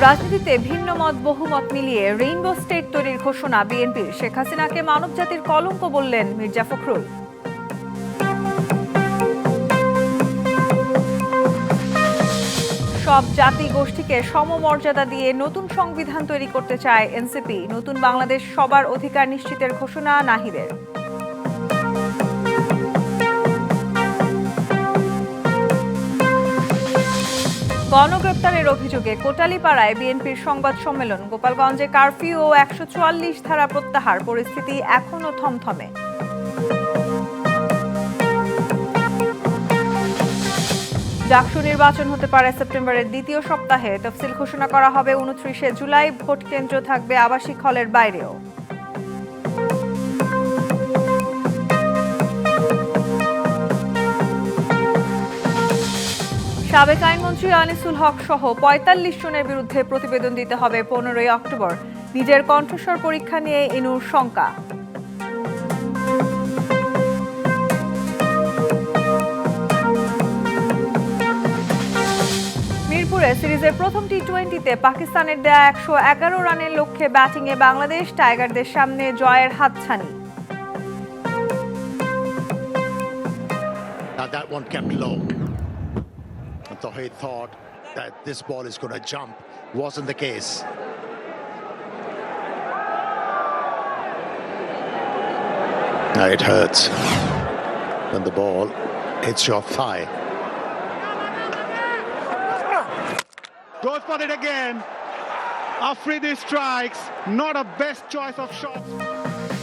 রাজনীতিতে ভিন্ন মত, বহুমত মিলিয়ে রেইনবো স্টেট তৈরির ঘোষণা বিএনপির। শেখ হাসিনাকে মানবজাতির কলঙ্ক বললেন মির্জা ফখরুল। সব জাতি গোষ্ঠীকে সমমর্যাদা দিয়ে নতুন সংবিধান তৈরি করতে চায় এনসিপি। নতুন বাংলাদেশ সবার অধিকার নিশ্চিতের ঘোষণা নাহিদের। গণগ্রেপ্তারের অভিযোগে কোটালীপাড়ায় বিএনপির সংবাদ সম্মেলন, গোপালগঞ্জে কারফিউ ও একশো চুয়াল্লিশ ধারা প্রত্যাহার, পরিস্থিতি এখনও থমথমে। ডাকসু নির্বাচন হতে পারে সেপ্টেম্বরের দ্বিতীয় সপ্তাহে, তফসিল ঘোষণা করা হবে উনত্রিশে জুলাই ভোট কেন্দ্র থাকবে আবাসিক হলের বাইরেও। সাবেক আইনমন্ত্রী আনিসুল হক সহ পঁয়তাল্লিশ জনের বিরুদ্ধে প্রতিবেদন দিতে হবে পনেরোই অক্টোবর। নিজের কণ্ঠস্বর পরীক্ষা নিয়ে ইনুর শঙ্কা। মিরপুরে সিরিজের প্রথম টি টোয়েন্টিতে পাকিস্তানের দেয়া একশো এগারো রানের লক্ষ্যে ব্যাটিংয়ে বাংলাদেশ টাইগারদের সামনে জয়ের হাতছানি। That one kept low. Tawheed thought that this ball is going to jump. Wasn't the case. Now it hurts when the ball hits your thigh. Goes for it again. Afridi strikes. Not a best choice of shots.